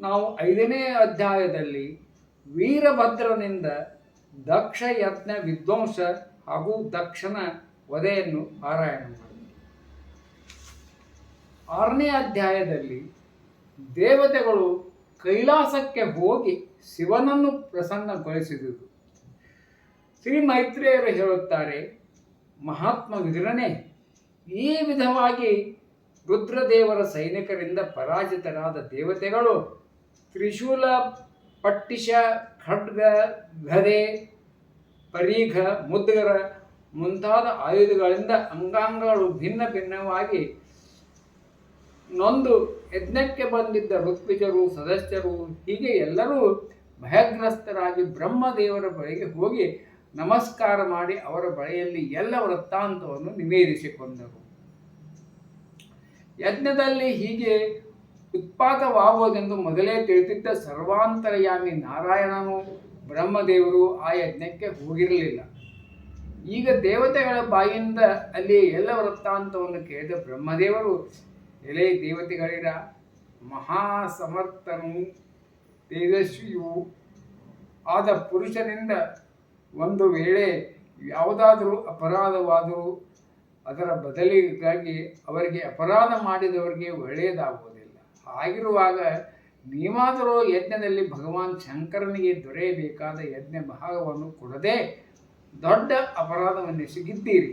ನಾವು ಐದನೇ ಅಧ್ಯಾಯದಲ್ಲಿ ವೀರಭದ್ರನಿಂದ ದಕ್ಷ ಯಜ್ಞ ವಿಧ್ವಂಸ ಹಾಗೂ ದಕ್ಷನ ವಧೆಯನ್ನು ಪಾರಾಯಣ ಮಾಡಿದ್ವಿ ಆರನೇ ಅಧ್ಯಾಯದಲ್ಲಿ ದೇವತೆಗಳು ಕೈಲಾಸಕ್ಕೆ ಹೋಗಿ ಶಿವನನ್ನು ಪ್ರಸನ್ನಗೊಳಿಸಿದುದು ಶ್ರೀ ಮೈತ್ರೇಯರು ಹೇಳುತ್ತಾರೆ, ಮಹಾತ್ಮ ವಿದುರನೇ ಈ ವಿಧವಾಗಿ ರುದ್ರದೇವರ ಸೈನಿಕರಿಂದ ಪರಾಜಿತರಾದ ದೇವತೆಗಳು ತ್ರಿಶೂಲ ಪಟ್ಟಿಶ ಖಡ್ಗ, ಗದೆ, ಪರೀಘ, ಮುದ್ಗರ ಮುಂತಾದ ಆಯುಧಗಳಿಂದ ಅಂಗಾಂಗಗಳು ಭಿನ್ನ ಭಿನ್ನವಾಗಿ ನೊಂದು ಯಜ್ಞಕ್ಕೆ ಬಂದಿದ್ದ ಋತ್ವಿಜರು, ಸದಸ್ಯರು, ಹೀಗೆ ಎಲ್ಲರೂ ಭಯಗ್ರಸ್ತರಾಗಿ ಬ್ರಹ್ಮದೇವರ ಬಳಿಗೆ ಹೋಗಿ ನಮಸ್ಕಾರ ಮಾಡಿ ಅವರ ಬಳಿಯಲ್ಲಿ ಎಲ್ಲ ವೃತ್ತಾಂತವನ್ನು ನಿವೇದಿಸಿಕೊಂಡರು. ಯಜ್ಞದಲ್ಲಿ ಹೀಗೆ ಉತ್ಪಾತವಾಗುವುದೆಂದು ಮೊದಲೇ ತಿಳಿದಿದ್ದ ಸರ್ವಾಂತರಯಾಮಿ ನಾರಾಯಣನು ಬ್ರಹ್ಮದೇವರು ಆ ಯಜ್ಞಕ್ಕೆ ಹೋಗಿರಲಿಲ್ಲ. ಈಗ ದೇವತೆಗಳ ಬಾಯಿಂದ ಅಲ್ಲಿ ಎಲ್ಲ ವೃತ್ತಾಂತವನ್ನು ಕೇಳಿದ ಬ್ರಹ್ಮದೇವರು, ಎಲೆ ದೇವತೆಗಳಿರ ಮಹಾ ಸಮರ್ಥನು ತೇಜಸ್ವಿಯು, ಆದ ಪುರುಷನಿಂದ ಒಂದು ವೇಳೆ ಯಾವುದಾದರೂ ಅಪರಾಧವಾದರೂ ಅದರ ಬದಲಿಗಾಗಿ ಅವರಿಗೆ ಅಪರಾಧ ಮಾಡಿದವರಿಗೆ ಒಳ್ಳೆಯದಾಗುವುದಿಲ್ಲ ಹಾಗಿರುವಾಗ ನೀವಾದರೂ ಯಜ್ಞದಲ್ಲಿ ಭಗವಾನ್ ಶಂಕರನಿಗೆ ದೊರೆಯಬೇಕಾದ ಯಜ್ಞ ಭಾಗವನ್ನು ಕೊಡದೆ ದೊಡ್ಡ ಅಪರಾಧವನ್ನು ಎಸಗಿದ್ದೀರಿ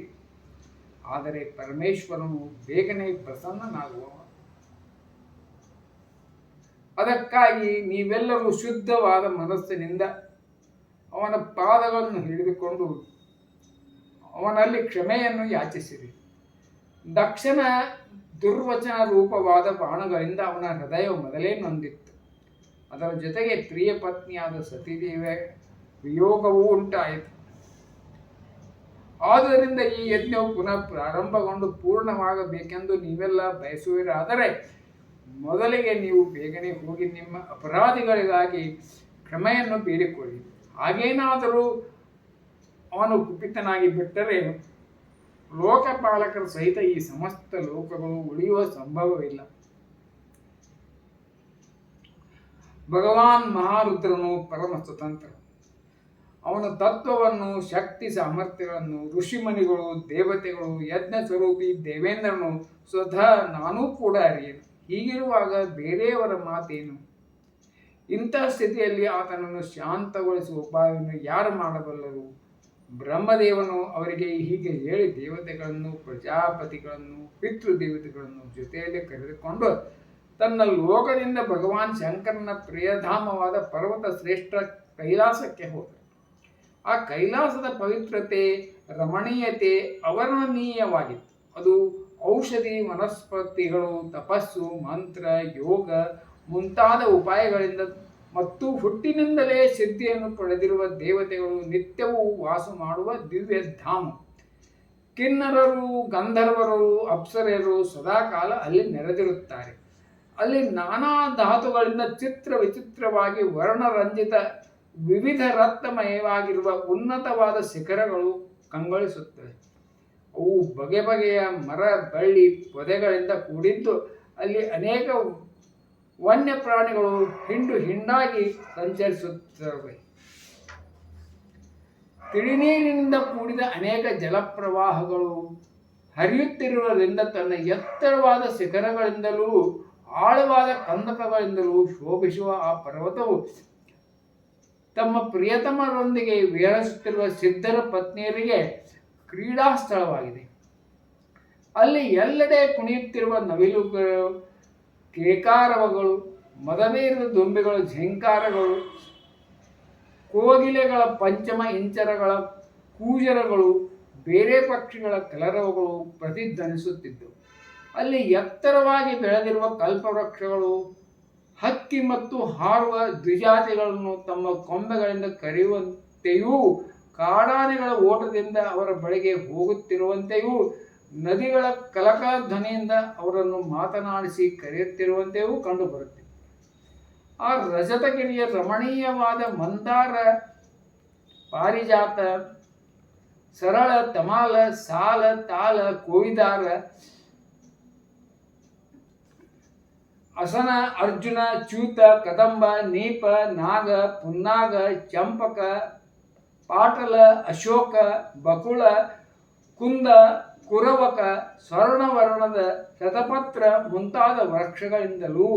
ಆದರೆ ಪರಮೇಶ್ವರನು ಬೇಗನೆ ಪ್ರಸನ್ನನಾಗುವ ಅದಕ್ಕಾಗಿ ನೀವೆಲ್ಲರೂ ಶುದ್ಧವಾದ ಮನಸ್ಸಿನಿಂದ ಅವನ ಪಾದಗಳನ್ನು ಹಿಡಿದುಕೊಂಡು ಅವನಲ್ಲಿ ಕ್ಷಮೆಯನ್ನು ಯಾಚಿಸಿರಿ. ದಕ್ಷನ ದುರ್ವಚನ ರೂಪವಾದ ಬಾಣಗಳಿಂದ ಅವನ ಹೃದಯ ಮೊದಲೇ ನೊಂದಿತ್ತು. ಅದರ ಜೊತೆಗೆ ಪ್ರಿಯ ಪತ್ನಿಯಾದ ಸತೀದೇವ ವಿಯೋಗವೂ ಉಂಟಾಯಿತು. ಆದ್ದರಿಂದ ಈ ಯಜ್ಞವು ಪುನಃ ಪ್ರಾರಂಭಗೊಂಡು ಪೂರ್ಣವಾಗಬೇಕೆಂದು ನೀವೆಲ್ಲ ಬಯಸುವಿರಾದರೆ ಮೊದಲಿಗೆ ನೀವು ಬೇಗನೆ ಹೋಗಿ ನಿಮ್ಮ ಅಪರಾಧಿಗಳಿಗಾಗಿ ಕ್ಷಮೆಯನ್ನು ಬೇಡಿಕೊಳ್ಳಿ. ಹಾಗೇನಾದರೂ ಅವನು ಕುಪಿತನಾಗಿ ಬಿಟ್ಟರೆ ಲೋಕಪಾಲಕರ ಸಹಿತ ಈ ಸಮಸ್ತ ಲೋಕಗಳು ಉಳಿಯುವ ಸಂಭವವಿಲ್ಲ. ಭಗವಾನ್ ಮಹಾರುದ್ರನು ಪರಮ ಸ್ವತಂತ್ರ. ಅವನ ತತ್ವವನ್ನು, ಶಕ್ತಿ, ಸಾಮರ್ಥ್ಯಗಳನ್ನು, ಋಷಿಮುನಿಗಳು, ದೇವತೆಗಳು, ಯಜ್ಞ ಸ್ವರೂಪಿ ದೇವೇಂದ್ರನು ಸ್ವತಃ ನಾನೂ ಕೂಡ ಅರಿಯನು. ಹೀಗಿರುವಾಗ ಬೇರೆಯವರ ಮಾತೇನು? ಇಂಥ ಸ್ಥಿತಿಯಲ್ಲಿ ಆತನನ್ನು ಶಾಂತಗೊಳಿಸುವ ಉಪಾಯವನ್ನು ಯಾರು ಮಾಡಬಲ್ಲರು? ಬ್ರಹ್ಮದೇವನು ಅವರಿಗೆ ಹೀಗೆ ಹೇಳಿ ದೇವತೆಗಳನ್ನು, ಪ್ರಜಾಪತಿಗಳನ್ನು, ಪಿತೃದೇವತೆಗಳನ್ನು ಜೊತೆಯಲ್ಲಿ ಕರೆದುಕೊಂಡು ತನ್ನ ಲೋಕದಿಂದ ಭಗವಾನ್ ಶಂಕರನ ಪ್ರಿಯಧಾಮವಾದ ಪರ್ವತ ಶ್ರೇಷ್ಠ ಕೈಲಾಸಕ್ಕೆ ಹೋದ ಆ ಕೈಲಾಸದ ಪವಿತ್ರತೆ, ರಮಣೀಯತೆ ಅವರ್ಣನೀಯವಾಗಿತ್ತು. ಅದು ಔಷಧಿ, ವನಸ್ಪತಿಗಳು, ತಪಸ್ಸು, ಮಂತ್ರ, ಯೋಗ ಮುಂತಾದ ಉಪಾಯಗಳಿಂದ ಮತ್ತು ಹುಟ್ಟಿನಿಂದಲೇ ಸಿದ್ಧಿಯನ್ನು ಪಡೆದಿರುವ ದೇವತೆಗಳು ನಿತ್ಯವೂ ವಾಸ ಮಾಡುವ ದಿವ್ಯ ಧಾಮ. ಕಿನ್ನರರು, ಗಂಧರ್ವರು, ಅಪ್ಸರೆಯರು ಸದಾಕಾಲ ಅಲ್ಲಿ ನೆರೆದಿರುತ್ತಾರೆ. ಅಲ್ಲಿ ನಾನಾ ಧಾತುಗಳಿಂದ ಚಿತ್ರ ವಿಚಿತ್ರವಾಗಿ ವರ್ಣರಂಜಿತ ವಿವಿಧ ರತ್ನಮಯವಾಗಿರುವ ಉನ್ನತವಾದ ಶಿಖರಗಳು ಕಂಗೊಳಿಸುತ್ತವೆ. ಅವು ಬಗೆ ಬಗೆಯ ಮರ, ಬಳ್ಳಿ, ಪೊದೆಗಳಿಂದ ಕೂಡಿದ್ದು ಅಲ್ಲಿ ಅನೇಕ ವನ್ಯ ಪ್ರಾಣಿಗಳು ಹಿಂಡು ಹಿಂಡಾಗಿ ಸಂಚರಿಸುತ್ತವೆ. ತಿಳಿನೀರಿನಿಂದ ಕೂಡಿದ ಅನೇಕ ಜಲಪ್ರವಾಹಗಳು ಹರಿಯುತ್ತಿರುವುದರಿಂದ ತನ್ನ ಎತ್ತರವಾದ ಶಿಖರಗಳಿಂದಲೂ ಆಳವಾದ ಕಂದಕಗಳಿಂದಲೂ ಶೋಭಿಸುವ ಆ ಪರ್ವತವು ತಮ್ಮ ಪ್ರಿಯತಮರೊಂದಿಗೆ ವಿಹರಿಸುತ್ತಿರುವ ಸಿದ್ಧರ ಪತ್ನಿಯರಿಗೆ ಕ್ರೀಡಾ ಸ್ಥಳವಾಗಿದೆ ಅಲ್ಲಿ ಎಲ್ಲೆಡೆ ಕುಣಿಯುತ್ತಿರುವ ನವಿಲುಗಳು ಕೇಕಾರವಗಳು ಮದವೇರಿದ ದುಂಬೆಗಳ, ಝಂಕಾರಗಳು, ಕೋಗಿಲೆಗಳ ಪಂಚಮ ಇಂಚರಗಳ ಕೂಜರಗಳು, ಬೇರೆ ಪಕ್ಷಿಗಳ ಕಲರವಗಳು ಪ್ರತಿಧ್ವನಿಸುತ್ತಿದ್ದವು ಅಲ್ಲಿ ಎತ್ತರವಾಗಿ ಬೆಳೆದಿರುವ ಕಲ್ಪವೃಕ್ಷಗಳು, ಹಕ್ಕಿ ಮತ್ತು ಹಾರುವ ದ್ವಿಜಾತಿಗಳನ್ನು ತಮ್ಮ ಕೊಂಬೆಗಳಿಂದ ಕರೆಯುವಂತೆಯೂ, ಕಾಡಾನೆಗಳ ಓಟದಿಂದ ಅವರ ಬಳಿಗೆ ಹೋಗುತ್ತಿರುವಂತೆಯೂ ನದಿಗಳ ಕಲಕ ಧ್ವನಿಯಿಂದ ಅವರನ್ನು ಮಾತನಾಡಿಸಿ ಕರೆಯುತ್ತಿರುವಂತೆಯೂ ಕಂಡುಬರುತ್ತೆ. ಆ ರಜತಗಿರಿಯ ರಮಣೀಯವಾದ ಮಂದಾರ, ಪಾರಿಜಾತ, ಸರಳ ತಮಾಲ, ಸಾಲ, ತಾಲ, ಕೋವಿದಾರ, ಅಸನ, ಅರ್ಜುನ, ಚ್ಯೂತ, ಕದಂಬ, ನೀಪ, ನಾಗ, ಪುನ್ನಾಗ, ಚಂಪಕ, ಪಾಟಲ, ಅಶೋಕ, ಬಕುಳ, ಕುಂದ ಕುರವಕ ಸ್ವರ್ಣವರ್ಣದ ಶತಪತ್ರ ಮುಂತಾದ ವೃಕ್ಷಗಳಿಂದಲೂ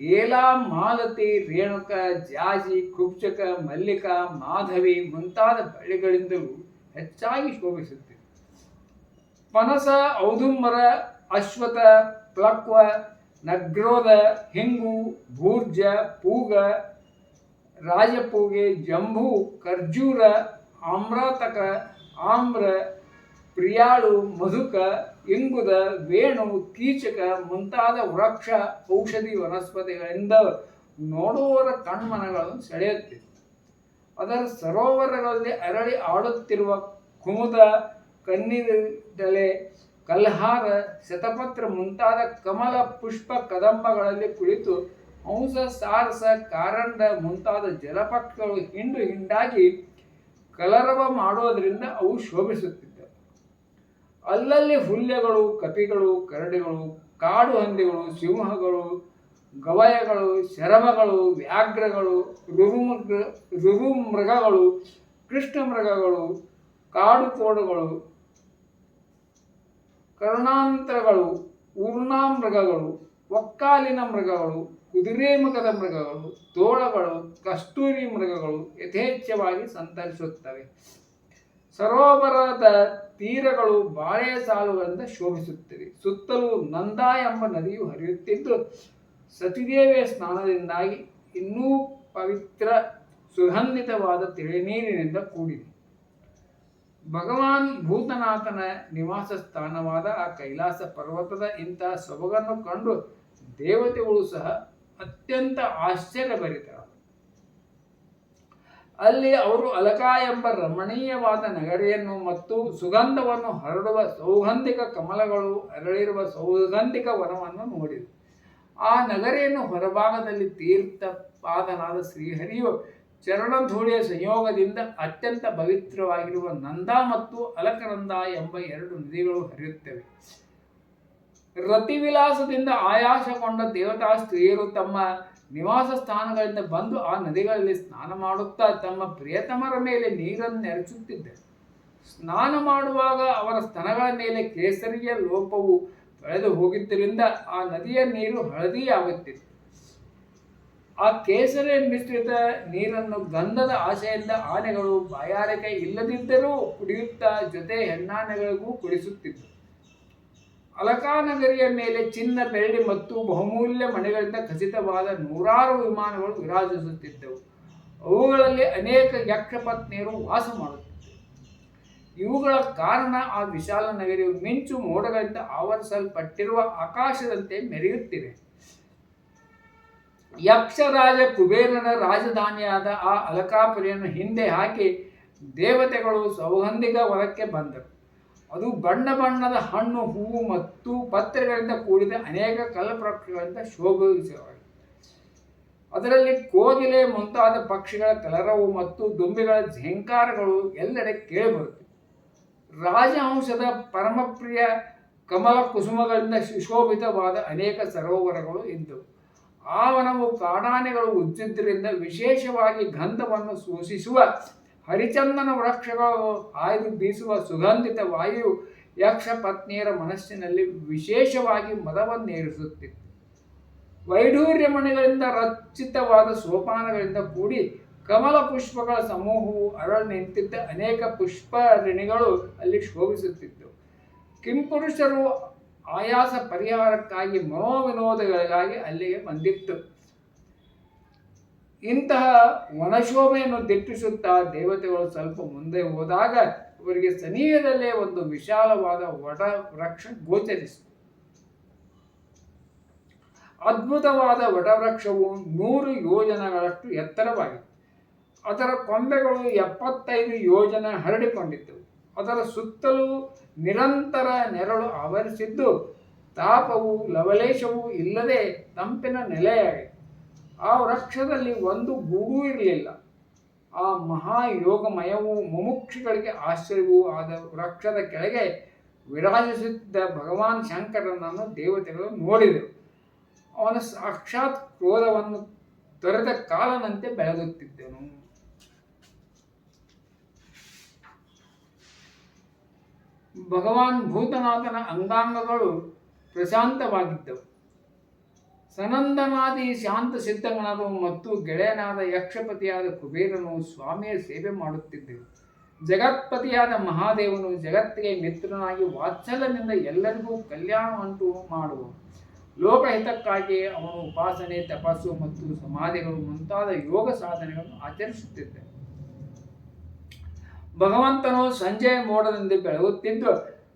ಏಲಾ, ಮಾಲತಿ, ರೇಣುಕ, ಜಾಜಿ ಕುಬ್ಚಕ ಮಲ್ಲಿಕ, ಮಾಧವಿ ಮುಂತಾದ ಬಳ್ಳಿಗಳಿಂದಲೂ ಹೆಚ್ಚಾಗಿ ಶೋಭಿಸುತ್ತೆ ಪನಸ, ಔದುಂಬರ ಅಶ್ವಥ ಪ್ಲಕ್ವ ನಗ್ರೋಧ ಹಿಂಗು, ಭೂರ್ಜ, ಪೂಗ, ರಾಜಪೂಗೆ, ಜಂಬು, ಖರ್ಜೂರ, ಆಮ್ರಾತಕ, ಆಮ್ರ ಪ್ರಿಯಾಳು ಮಧುಕ, ಇಂಗುದ, ವೇಣು, ಕೀಚಕ ಮುಂತಾದ ವೃಕ್ಷ, ಔಷಧಿ, ವನಸ್ಪತಿಗಳಿಂದ ನೋಡುವವರ ಕಣ್ಮನಗಳನ್ನು ಸೆಳೆಯುತ್ತೆ ಅದರ ಸರೋವರಗಳಲ್ಲಿ ಅರಳಿ ಆಡುತ್ತಿರುವ ಕುಮುದ, ಕನ್ನಿದಲೆ, ಕಲ್ಹಾರ, ಶತಪತ್ರ ಮುಂತಾದ ಕಮಲ ಪುಷ್ಪ ಕದಂಬಗಳಲ್ಲಿ ಕುಳಿತು ಹಂಸ, ಸಾರಸ, ಕಾರಂಡ ಮುಂತಾದ ಜಲಪಕ್ಷಗಳು ಹಿಂಡು ಹಿಂಡಾಗಿ ಕಲರವ ಮಾಡೋದರಿಂದ ಅವು ಶೋಭಿಸುತ್ತಿದ್ದವು ಅಲ್ಲಲ್ಲಿ ಹುಲ್ಯಗಳು ಕಪಿಗಳು, ಕರಡಿಗಳು, ಕಾಡು ಹಂದಿಗಳು, ಸಿಂಹಗಳು, ಗವಯಗಳು ಶರಮಗಳು ವ್ಯಾಘ್ರಗಳು ರುರುಮೃಗ ರುರುಮೃಗಗಳು ಕೃಷ್ಣ ಮೃಗಗಳು, ಕಾಡು ಕೋಡುಗಳು, ಕರ್ಣಾಂತರಗಳು ಊರ್ಣಾಮೃಗಗಳು ಒಕ್ಕಾಲಿನ ಮೃಗಗಳು, ಕುದುರೆ ಮುಖದ ಮೃಗಗಳು, ತೋಳಗಳು, ಕಸ್ತೂರಿ ಮೃಗಗಳು ಯಥೇಚ್ಛವಾಗಿ ಸಂತರಿಸುತ್ತವೆ. ಸರೋವರದ ತೀರಗಳು ಬಾಳೆ ಸಾಲುಗಳಿಂದ ಶೋಭಿಸುತ್ತಿವೆ. ಸುತ್ತಲೂ ನಂದಾ ಎಂಬ ನದಿಯು ಹರಿಯುತ್ತಿದ್ದು, ಸತಿದೇವಿಯ ಸ್ನಾನದಿಂದಾಗಿ ಇನ್ನೂ ಪವಿತ್ರ, ಸುಗಂಧಿತವಾದ ತಿಳಿನೀರಿನಿಂದ ಕೂಡಿದೆ. ಭಗವಾನ್ ಭೂತನಾಥನ ನಿವಾಸ ಸ್ಥಾನವಾದ ಆ ಕೈಲಾಸ ಪರ್ವತದ ಇಂತಹ ಸೊಬಗನ್ನು ಕಂಡು ದೇವತೆಗಳು ಸಹ ಅತ್ಯಂತ ಆಶ್ಚರ್ಯಭರಿತರು. ಅಲ್ಲಿ ಅವರು ಅಲಕ ಎಂಬ ರಮಣೀಯವಾದ ನಗರಿಯನ್ನು ಮತ್ತು ಸುಗಂಧವನ್ನು ಹರಡುವ ಸೌಗಂಧಿಕ ಕಮಲಗಳು ಅರಳಿರುವ ಸೌಗಂಧಿಕ ವನವನ್ನು ನೋಡಿದರು. ಆ ನಗರಿಯನ್ನು ಹೊರಭಾಗದಲ್ಲಿ ತೀರ್ಥ ಪಾದನಾದ ಶ್ರೀಹರಿಯು ಚರಣಧೂಳಿಯ ಸಂಯೋಗದಿಂದ ಅತ್ಯಂತ ಪವಿತ್ರವಾಗಿರುವ ನಂದ ಮತ್ತು ಅಲಕನಂದ ಎಂಬ ಎರಡು ನದಿಗಳು ಹರಿಯುತ್ತವೆ. ರತಿವಿಲಾಸದಿಂದ ಆಯಾಸಗೊಂಡ ದೇವತಾ ಸ್ತ್ರೀಯರು ತಮ್ಮ ನಿವಾಸ ಸ್ಥಾನಗಳಿಂದ ಬಂದು ಆ ನದಿಗಳಲ್ಲಿ ಸ್ನಾನ ಮಾಡುತ್ತಾ ತಮ್ಮ ಪ್ರಿಯತಮರ ಮೇಲೆ ನೀರನ್ನು ಎರಚುತ್ತಿದ್ದರು ಸ್ನಾನ ಮಾಡುವಾಗ ಅವರ ಸ್ತನಗಳ ಮೇಲೆ ಕೇಸರಿಯ ಲೋಪವು ಬೆಳೆದು ಹೋಗಿದ್ದರಿಂದ ಆ ನದಿಯ ನೀರು ಹಳದಿಯಾಗುತ್ತಿತ್ತು. ಆ ಕೇಸರಿ ಮಿಶ್ರಿತ ನೀರನ್ನು ಗಂಧದ ಆಶೆಯಿಂದ ಆನೆಗಳು ಬಾಯಾರಿಕೆ ಇಲ್ಲದಿದ್ದರೂ ಕುಡಿಯುತ್ತಾ ಜೊತೆ ಹೆಣ್ಣಾನೆಗಳಿಗೂ ಕುಡಿಸುತ್ತಿತ್ತು ಅಲಕಾನಗರಿಯ ಮೇಲೆ ಚಿನ್ನ ಬೆಳ್ಳಿ ಮತ್ತು ಬಹುಮೂಲ್ಯ ಮಣಿಗಳಿಂದ ಖಚಿತವಾದ ನೂರಾರು ವಿಮಾನಗಳು ವಿರಾಜಿಸುತ್ತಿದ್ದವು. ಅವುಗಳಲ್ಲಿ ಅನೇಕ ಯಕ್ಷಪತ್ನಿಯರು ವಾಸ ಮಾಡುತ್ತಿದ್ದರು. ಇವುಗಳ ಕಾರಣ ಆ ವಿಶಾಲ ನಗರಿಯು ಮಿಂಚು ಮೋಡಗಳಿಂದ ಆವರಿಸಲ್ಪಟ್ಟಿರುವ ಆಕಾಶದಂತೆ ಮೆರೆಯುತ್ತಿದೆ. ಯಕ್ಷರಾಜ ಕುಬೇರನ ರಾಜಧಾನಿಯಾದ ಆ ಅಲಕಾಪುರಿಯನ್ನು ಹಿಂದೆ ಹಾಕಿ ದೇವತೆಗಳು ಸೌಗಂಧಿಕ ವರಕ್ಕೆ ಬಂದರು. ಅದು ಬಣ್ಣ ಬಣ್ಣದ ಹಣ್ಣು, ಹೂವು ಮತ್ತು ಪತ್ರೆಗಳಿಂದ ಕೂಡಿದ ಅನೇಕ ಕಲಪ್ರಕ್ಷಗಳಿಂದ ಶೋಭಿಸವಾಗಿದೆ ಅದರಲ್ಲಿ ಕೋಗಿಲೆ ಮುಂತಾದ ಪಕ್ಷಿಗಳ ಕಲರವು ಮತ್ತು ದುಂಬಿಗಳ ಝೆಂಕಾರಗಳು ಎಲ್ಲೆಡೆ ಕೇಳಿಬರುತ್ತವೆ. ರಾಜಹಂಸದ ಪರಮಪ್ರಿಯ ಕಮಲ ಕುಸುಮಗಳಿಂದ ಸುಶೋಭಿತವಾದ ಅನೇಕ ಸರೋವರಗಳು ಇದ್ದವು ಆ ವನವು ಕಾಡಾನೆಗಳು ಉಜ್ಜಿದ್ದರಿಂದ ವಿಶೇಷವಾಗಿ ಗಂಧವನ್ನು ಸೂಚಿಸುವ ಹರಿಚಂದನ ವೃಕ್ಷಗಳು ಆಯ್ದು ಬೀಸುವ ಸುಗಂಧಿತ ವಾಯು ಯಕ್ಷ ಪತ್ನಿಯರ ಮನಸ್ಸಿನಲ್ಲಿ ವಿಶೇಷವಾಗಿ ಮದವನ್ನೇರಿಸುತ್ತಿತ್ತು ವೈಢೂರ್ಯಮಣಿಗಳಿಂದ ರಚಿತವಾದ ಸೋಪಾನಗಳಿಂದ ಕೂಡಿ ಕಮಲ ಪುಷ್ಪಗಳ ಸಮೂಹವು ಅರಳು ನಿಂತಿದ್ದ ಅನೇಕ ಪುಷ್ಪರಿಣಿಗಳು ಅಲ್ಲಿ ಶೋಭಿಸುತ್ತಿತ್ತು. ಕಿಂಪುರುಷರು ಆಯಾಸ ಪರಿಹಾರಕ್ಕಾಗಿ ಮನೋವಿನೋದಗಳಿಗಾಗಿ ಅಲ್ಲಿಗೆ ಬಂದಿತ್ತು. ಇಂತಹ ವನಶೋಭೆಯನ್ನು ದಿಟ್ಟಿಸುತ್ತಾ ದೇವತೆಗಳು ಸ್ವಲ್ಪ ಮುಂದೆ ಹೋದಾಗ ಅವರಿಗೆ ಸನಿಹದಲ್ಲೇ ಒಂದು ವಿಶಾಲವಾದ ವಟ ವೃಕ್ಷ ಗೋಚರಿಸಿತು. ಅದ್ಭುತವಾದ ವಟವೃಕ್ಷವು ನೂರು ಯೋಜನಗಳಷ್ಟು ಎತ್ತರವಾಗಿತ್ತು. ಅದರ ಕೊಂಬೆಗಳು ಎಪ್ಪತ್ತೈದು ಯೋಜನ ಹರಡಿಕೊಂಡಿದ್ದವು ಅದರ ಸುತ್ತಲೂ ನಿರಂತರ ನೆರಳು ಆವರಿಸಿದ್ದು, ತಾಪವು ಲವಲೇಶವೂ ಇಲ್ಲದೆ ತಂಪಿನ ನೆಲೆಯಾಗಿದೆ. ಆ ವೃಕ್ಷದಲ್ಲಿ ಒಂದು ಗೂಡು ಇರಲಿಲ್ಲ. ಆ ಮಹಾಯೋಗಮಯವು ಮುಮುಕ್ಷಿಗಳಿಗೆ ಆಶ್ಚರ್ಯವೂ ಆದ ವೃಕ್ಷದ ಕೆಳಗೆ ವಿರಾಜಿಸುತ್ತಿದ್ದ ಭಗವಾನ್ ಶಂಕರನನ್ನು ದೇವತೆಗಳು ನೋಡಿದರು. ಅವನ ಸಾಕ್ಷಾತ್ ಕ್ರೋಧವನ್ನು ತೊರೆದ ಕಾಲನಂತೆ ಬೆಳಗುತ್ತಿದ್ದನು ಭಗವಾನ್ ಭೂತನಾಥನ ಅಂಗಾಂಗಗಳು ಪ್ರಶಾಂತವಾಗಿದ್ದವು. ಸನಂದನಾದಿ ಶಾಂತ ಸಿದ್ಧಗಣರು ಮತ್ತು ಗೆಳೆಯನಾದ ಯಕ್ಷಪತಿಯಾದ ಕುಬೇರನು ಸ್ವಾಮಿಯ ಸೇವೆ ಮಾಡುತ್ತಿದ್ದೆವು. ಜಗತ್ಪತಿಯಾದ ಮಹಾದೇವನು ಜಗತ್ತಿಗೆ ಮಿತ್ರನಾಗಿ ವಾತ್ಸಲ್ಯದಿಂದ ಎಲ್ಲರಿಗೂ ಕಲ್ಯಾಣವಂಟು ಮಾಡುವ ಲೋಕಹಿತಕ್ಕಾಗಿ ಅವನು ಉಪಾಸನೆ, ತಪಸ್ಸು ಮತ್ತು ಸಮಾಧಿಗಳು ಮುಂತಾದ ಯೋಗ ಸಾಧನೆಗಳನ್ನು ಆಚರಿಸುತ್ತಿದ್ದ ಭಗವಂತನು ಸಂಜೆಯ ಮೋಡದಿಂದ ಬೆಳಗುತ್ತಿದ್ದು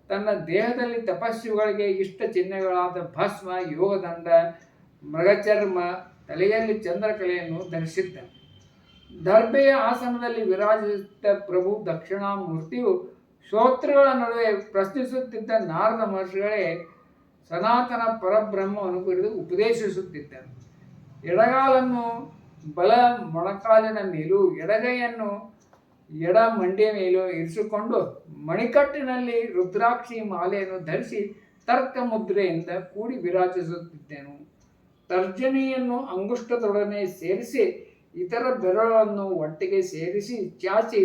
ತನ್ನ ದೇಹದಲ್ಲಿ ತಪಸ್ಸುಗಳಿಗೆ ಇಷ್ಟ ಚಿಹ್ನೆಗಳಾದ ಭಸ್ಮ, ಯೋಗದಂಡ ಮೃಗಚರ್ಮ, ತಲೆಯಲ್ಲಿ ಚಂದ್ರಕಲೆಯನ್ನು ಧರಿಸಿದ್ದ ದರ್ಬೆಯ ಆಸನದಲ್ಲಿ ವಿರಾಜಿಸಿದ್ದ ಪ್ರಭು ದಕ್ಷಿಣಾಮೂರ್ತಿಯು ಶ್ರೋತೃಗಳ ನಡುವೆ ಪ್ರಶ್ನಿಸುತ್ತಿದ್ದ ನಾರದ ಮಹರ್ಷಿಗಳೇ ಸನಾತನ ಪರಬ್ರಹ್ಮವನ್ನು ಕುರಿತು ಉಪದೇಶಿಸುತ್ತಿದ್ದ ಎಡಗಾಲನ್ನು ಬಲ ಮೊಣಕಾಲಿನ ಮೇಲೂ, ಎಡಗೈಯನ್ನು ಎಡ ಮಂಡಿಯ ಮೇಲೂ ಇರಿಸಿಕೊಂಡು, ಮಣಿಕಟ್ಟಿನಲ್ಲಿ ರುದ್ರಾಕ್ಷಿ ಮಾಲೆಯನ್ನು ಧರಿಸಿ ತರ್ಕ ಮುದ್ರೆಯಿಂದ ಕೂಡಿ ವಿರಾಜಿಸುತ್ತಿದ್ದೆನು. ತರ್ಜನಿಯನ್ನು ಅಂಗುಷ್ಟದೊಡನೆ ಸೇರಿಸಿ ಇತರ ಬೆರಳನ್ನು ಒಟ್ಟಿಗೆ ಸೇರಿಸಿ ಚಾಚಿ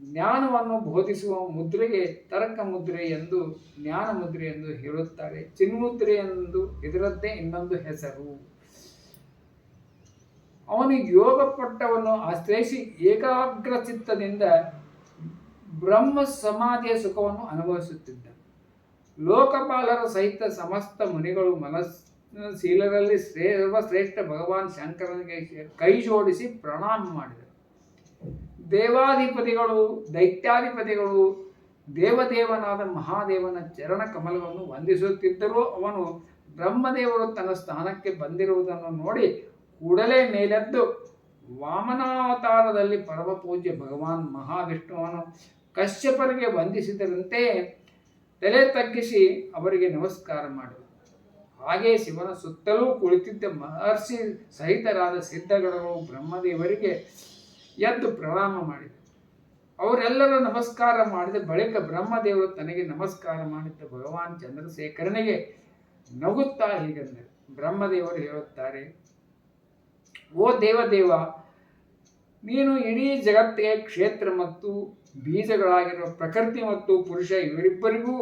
ಜ್ಞಾನವನ್ನು ಬೋಧಿಸುವ ಮುದ್ರೆಗೆ ತರಕ ಮುದ್ರೆ ಎಂದು ಜ್ಞಾನ ಮುದ್ರೆ ಎಂದು ಹೇಳುತ್ತಾರೆ. ಚಿನ್ಮುದ್ರೆ ಎಂದು ಇದರದ್ದೇ ಇನ್ನೊಂದು ಹೆಸರು. ಅವನು ಯೋಗ ಪಟ್ಟವನ್ನು ಆಶ್ರಯಿಸಿ ಏಕಾಗ್ರ ಚಿತ್ತದಿಂದ ಬ್ರಹ್ಮ ಸಮಾಧಿಯ ಸುಖವನ್ನು ಅನುಭವಿಸುತ್ತಿದ್ದ. ಲೋಕಪಾಲರ ಸಹಿತ ಸಮಸ್ತ ಮುನಿಗಳು ಮನಸ್ಸೀಲರಲ್ಲಿ ಸರ್ವಶ್ರೇಷ್ಠ ಭಗವಾನ್ ಶಂಕರನಿಗೆ ಕೈ ಜೋಡಿಸಿ ಪ್ರಣಾಮ ಮಾಡಿದರು. ದೇವಾಧಿಪತಿಗಳು, ದೈತ್ಯಾಧಿಪತಿಗಳು, ದೇವದೇವನಾದ ಮಹಾದೇವನ ಚರಣ ಕಮಲವನ್ನು ವಂದಿಸುತ್ತಿದ್ದರೂ ಅವನು ಬ್ರಹ್ಮದೇವರು ತನ್ನ ಸ್ಥಾನಕ್ಕೆ ಬಂದಿರುವುದನ್ನು ನೋಡಿ ಕೂಡಲೇ ಮೇಲೆದ್ದು ವಾಮನಾವತಾರದಲ್ಲಿ ಪರಮ ಪೂಜ್ಯ ಭಗವಾನ್ ಮಹಾವಿಷ್ಣುವನ್ನು ಕಶ್ಯಪರಿಗೆ ವಂದಿಸಿದರಂತೆ ತಲೆ ತಗ್ಗಿಸಿ ಅವರಿಗೆ ನಮಸ್ಕಾರ ಮಾಡಿದರು. ಹಾಗೆ ಶಿವನ ಸುತ್ತಲೂ ಕುಳಿತಿದ್ದ ಮಹರ್ಷಿ ಸಹಿತರಾದ ಸಿದ್ಧಗಣಗಳು ಬ್ರಹ್ಮದೇವರಿಗೆ ಎದ್ದು ಪ್ರಣಾಮ ಮಾಡಿದರು. ಅವರೆಲ್ಲರ ನಮಸ್ಕಾರ ಮಾಡಿದ ಬಳಿಕ ಬ್ರಹ್ಮದೇವರು ತನಗೆ ನಮಸ್ಕಾರ ಮಾಡಿದ್ದ ಭಗವಾನ್ ಚಂದ್ರಶೇಖರನಿಗೆ ನಗುತ್ತಾ ಹೀಗಂದರು. ಬ್ರಹ್ಮದೇವರು ಹೇಳುತ್ತಾರೆ, ಓ ದೇವದೇವ, ನೀನು ಇಡೀ ಜಗತ್ತಿಗೆ ಕ್ಷೇತ್ರ ಮತ್ತು ಬೀಜಗಳಾಗಿರುವ ಪ್ರಕೃತಿ ಮತ್ತು ಪುರುಷ ಇವರಿಬ್ಬರಿಗೂ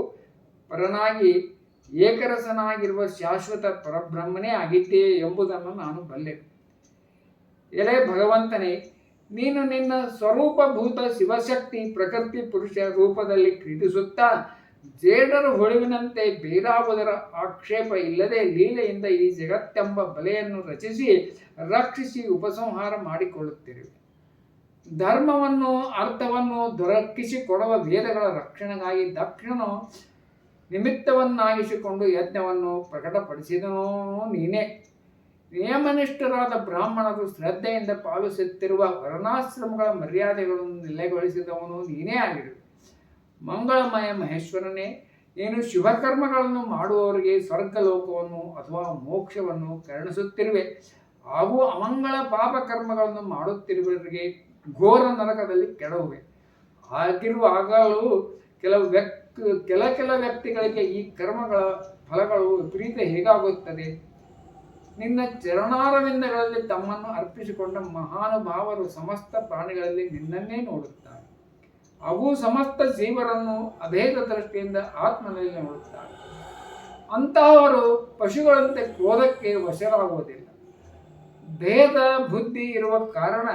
ಪರನಾಗಿ ಏಕರಸನಾಗಿರುವ ಶಾಶ್ವತ ಪರಬ್ರಹ್ಮನೇ ಆಗಿದ್ದೇ ಎಂಬುದನ್ನು ನಾನು ಬಲ್ಲೆ. ಎಲೆ ಭಗವಂತನೇ, ನೀನು ನಿನ್ನ ಸ್ವರೂಪಭೂತ ಶಿವಶಕ್ತಿ ಪ್ರಕೃತಿ ಪುರುಷ ರೂಪದಲ್ಲಿ ಕ್ರೀಡಿಸುತ್ತಾ ಜೇಡರ ಹೊಳುವಿನಂತೆ ಬೇರಾವುದರ ಆಕ್ಷೇಪ ಇಲ್ಲದೆ ಲೀಲೆಯಿಂದ ಈ ಜಗತ್ತೆಂಬ ಬಲೆಯನ್ನು ರಚಿಸಿ, ರಕ್ಷಿಸಿ ಉಪಸಂಹಾರ ಮಾಡಿಕೊಳ್ಳುತ್ತಿರುವೆ. ಧರ್ಮವನ್ನು, ಅರ್ಥವನ್ನು ದೊರಕಿಸಿಕೊಡುವ ವೇದಗಳ ರಕ್ಷಣೆಗಾಗಿ ದಕ್ಷಿಣನು ನಿಮಿತ್ತವನ್ನಾಗಿಸಿಕೊಂಡು ಯಜ್ಞವನ್ನು ಪ್ರಕಟಪಡಿಸಿದನೋ ನೀನೇ. ನಿಯಮನಿಷ್ಠರಾದ ಬ್ರಾಹ್ಮಣರು ಶ್ರದ್ಧೆಯಿಂದ ಪಾಲಿಸುತ್ತಿರುವ ವರ್ಣಾಶ್ರಮಗಳ ಮರ್ಯಾದೆಗಳನ್ನು ನೆಲೆಗೊಳಿಸಿದವನು ನೀನೇ ಆಗಿರು. ಮಂಗಳಮಯ ಮಹೇಶ್ವರನೇ, ನೀನು ಶುಭಕರ್ಮಗಳನ್ನು ಮಾಡುವವರಿಗೆ ಸ್ವರ್ಗಲೋಕವನ್ನು ಅಥವಾ ಮೋಕ್ಷವನ್ನು ಕರುಣಿಸುತ್ತಿರುವೆ. ಹಾಗೂ ಅಮಂಗಳ ಪಾಪ ಕರ್ಮಗಳನ್ನು ಮಾಡುತ್ತಿರುವವರಿಗೆ ಘೋರ ನರಕದಲ್ಲಿ ಕೆಡವುವೆ. ಆಗಿರುವಾಗಲೂ ಕೆಲವು ವ್ಯಕ್ತಿ ಕೆಲ ಕೆಲ ವ್ಯಕ್ತಿಗಳಿಗೆ ಈ ಕರ್ಮಗಳ ಫಲಗಳು ವಿಪರೀತ ಹೇಗಾಗುತ್ತದೆ? ನಿನ್ನ ಚರಣಾರವಿಂದಗಳಲ್ಲಿ ತಮ್ಮನ್ನು ಅರ್ಪಿಸಿಕೊಂಡ ಮಹಾನುಭಾವರು ಸಮಸ್ತ ಪ್ರಾಣಿಗಳಲ್ಲಿ ನಿನ್ನನ್ನೇ ನೋಡುತ್ತಾರೆ. ಅವು ಸಮಸ್ತ ಜೀವರನ್ನು ಅಭೇದ ದೃಷ್ಟಿಯಿಂದ ಆತ್ಮನಲ್ಲಿ ನೋಡುತ್ತಾರೆ. ಅಂತಹವರು ಪಶುಗಳಂತೆ ಕ್ರೋಧಕ್ಕೆ ವಶರಾಗುವುದಿಲ್ಲ. ಭೇದ ಬುದ್ಧಿ ಇರುವ ಕಾರಣ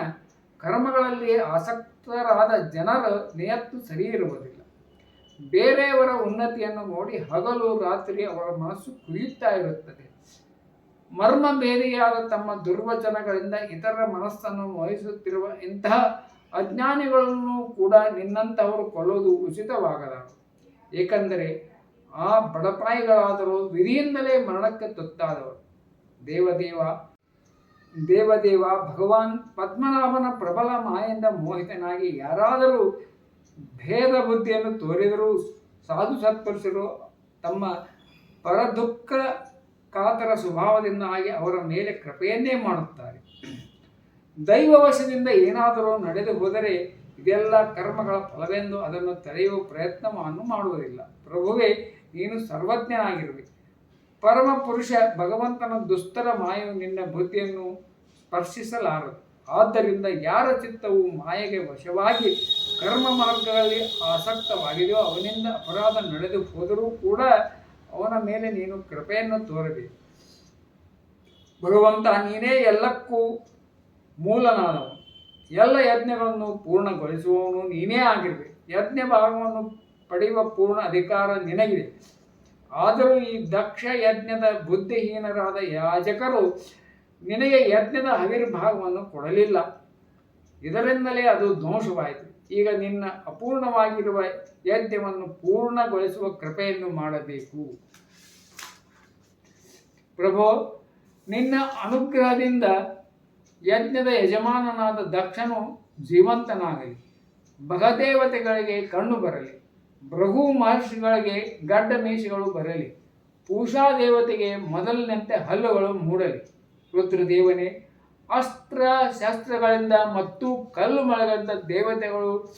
ಕರ್ಮಗಳಲ್ಲಿ ಆಸಕ್ತರಾದ ಜನರ ನಿಯತ್ತು ಸರಿ ಇರುವುದಿಲ್ಲ ಬೇರೆಯವರ ಉನ್ನತಿಯನ್ನು ನೋಡಿ ಹಗಲು ರಾತ್ರಿ ಅವರ ಮನಸ್ಸು ಕುಯ್ಯುತ್ತಾ ಇರುತ್ತದೆ. ಮರ್ಮ ಬೇರೆಯಾದ ತಮ್ಮ ದುರ್ವಚನಗಳಿಂದ ಇತರರ ಮನಸ್ಸನ್ನು ಮೋಹಿಸುತ್ತಿರುವ ಇಂತಹ ಅಜ್ಞಾನಿಗಳನ್ನು ಕೂಡ ನಿನ್ನಂತಹವರು ಕೊಲ್ಲುವುದು ಉಚಿತವಾಗದ ಏಕೆಂದರೆ ಆ ಬಡಪಾಯಿಗಳಾದರೂ ವಿಧಿಯಿಂದಲೇ ಮರಣಕ್ಕೆ ತುತ್ತಾದವರು. ದೇವದೇವ ದೇವದೇವ ಭಗವಾನ್ ಪದ್ಮನಾಭನ ಪ್ರಬಲ ಮಾಯಿಂದ ಮೋಹಿತನಾಗಿ ಯಾರಾದರೂ ಭೇದ ಬುದ್ಧಿಯನ್ನು ತೋರಿದರೂ ಸಾಧು ಸತ್ಪುರುಷರು ತಮ್ಮ ಪರದುಃಖ ಕಾತರ ಸ್ವಭಾವದಿಂದ ಆಗಿ ಅವರ ಮೇಲೆ ಕೃಪೆಯನ್ನೇ ಮಾಡುತ್ತಾರೆ. ದೈವವಶದಿಂದ ಏನಾದರೂ ನಡೆದು ಹೋದರೆ ಇದೆಲ್ಲ ಕರ್ಮಗಳ ಫಲವೆಂದು ಅದನ್ನು ತಡೆಯುವ ಪ್ರಯತ್ನವನ್ನು ಮಾಡುವುದಿಲ್ಲ. ಪ್ರಭುವೇ, ನೀನು ಸರ್ವಜ್ಞನಾಗಿರುವೆ. ಪರಮ ಪುರುಷ ಭಗವಂತನ ದುಸ್ತರ ಮಾಯು ನಿನ್ನ ಬುದ್ಧಿಯನ್ನು ಸ್ಪರ್ಶಿಸಲಾರದು. ಆದ್ದರಿಂದ ಯಾರ ಚಿತ್ತವು ಮಾಯೆಗೆ ವಶವಾಗಿ ಕರ್ಮ ಮಾರ್ಗಗಳಲ್ಲಿ ಆಸಕ್ತವಾಗಿದೆಯೋ ಅವನಿಂದ ಅಪರಾಧ ನಡೆದು ಹೋದರೂ ಕೂಡ ಅವನ ಮೇಲೆ ನೀನು ಕೃಪೆಯನ್ನು ತೋರಬೇಕು. ಭಗವಂತ ನೀನೇ ಎಲ್ಲಕ್ಕೂ ಮೂಲನಾದವನು. ಎಲ್ಲ ಯಜ್ಞಗಳನ್ನು ಪೂರ್ಣಗೊಳಿಸುವವನು ನೀನೇ ಆಗಿರಬೇಕು. ಯಜ್ಞ ಭಾಗವನ್ನು ಪಡೆಯುವ ಪೂರ್ಣ ಅಧಿಕಾರ ನಿನಗಿದೆ. ಆದರೂ ಈ ದಕ್ಷ ಯಜ್ಞದ ಬುದ್ಧಿಹೀನರಾದ ಯಾಜಕರು ನಿನಗೆ ಯಜ್ಞದ ಹವಿರ್ಭಾಗವನ್ನು ಕೊಡಲಿಲ್ಲ. ಇದರಿಂದಲೇ ಅದು ಧ್ವಂಸವಾಯಿತು. ಈಗ ನಿನ್ನ ಅಪೂರ್ಣವಾಗಿರುವ ಯಜ್ಞವನ್ನು ಪೂರ್ಣಗೊಳಿಸುವ ಕೃಪೆಯನ್ನು ಮಾಡಬೇಕು. ಪ್ರಭೋ, ನಿನ್ನ ಅನುಗ್ರಹದಿಂದ ಯಜ್ಞದ ಯಜಮಾನನಾದ ದಕ್ಷನು ಜೀವಂತನಾಗಲಿ. ಭಗದೇವತೆಗಳಿಗೆ ಕಣ್ಣು ಬರಲಿ. ಭೃಗು ಮಹರ್ಷಿಗಳಿಗೆ ಗಡ್ಡ ಮೀಸೆಗಳು ಬರಲಿ. ಪೂಷಾ ದೇವತೆಗೆ ಮೊದಲಿನಂತೆ ಹಲ್ಲುಗಳು ಮೂಡಲಿ. ರುದ್ರದೇವನೇ ಅಸ್ತ್ರ ಶಸ್ತ್ರಗಳಿಂದ ಮತ್ತು ಕಲ್ಲು ಮಳೆಗಳಿಂದ ದೇವತೆಗಳು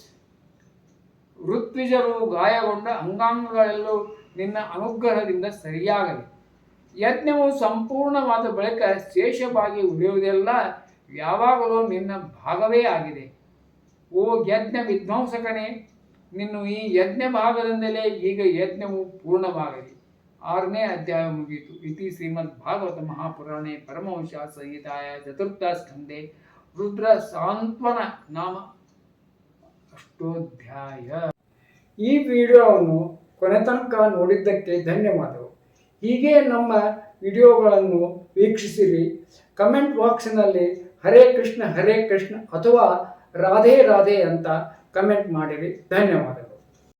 ಋತ್ವಿಜರು ಗಾಯಗೊಂಡ ಅಂಗಾಂಗಗಳೆಲ್ಲೂ ನಿನ್ನ ಅನುಗ್ರಹದಿಂದ ಸರಿಯಾಗಲಿ. ಯಜ್ಞವು ಸಂಪೂರ್ಣವಾದ ಬಳಿಕ ಶೇಷವಾಗಿ ಉಳಿಯುವುದೆಲ್ಲ ಯಾವಾಗಲೂ ನಿನ್ನ ಭಾಗವೇ ಆಗಿದೆ. ಓ ಯಜ್ಞ ವಿಧ್ವಂಸಕನೇ, ನಿನ್ನ ಈ ಯಜ್ಞ ಭಾಗದಿಂದಲೇ ಈಗ ಯಜ್ಞವು ಪೂರ್ಣವಾಗಲಿ. ಆರನೇ ಅಧ್ಯಾಯ ಮುಗಿಯಿತು. ಇತಿ ಶ್ರೀಮದ್ ಭಾಗವತ ಮಹಾಪುರಾಣೆ ಪರಮವಂಶ ಸಂಹಿತಾಯ ಚತುರ್ಥ ಸ್ಕಂದೆ ರುದ್ರ ಸಾಂತ್ವನ ನಾಮ ಅಷ್ಟೋಧ್ಯಾಯ. ಈ ವಿಡಿಯೋವನ್ನು ಕೊನೆ ತನಕ ನೋಡಿದ್ದಕ್ಕೆ ಧನ್ಯವಾದಗಳು. ಹೀಗೆ ನಮ್ಮ ವಿಡಿಯೋಗಳನ್ನು ವೀಕ್ಷಿಸಿರಿ. ಕಮೆಂಟ್ ಬಾಕ್ಸ್ನಲ್ಲಿ ಹರೇ ಕೃಷ್ಣ ಹರೇ ಕೃಷ್ಣ ಅಥವಾ ರಾಧೆ ರಾಧೆ ಅಂತ ಕಮೆಂಟ್ ಮಾಡಿರಿ. ಧನ್ಯವಾದಗಳು.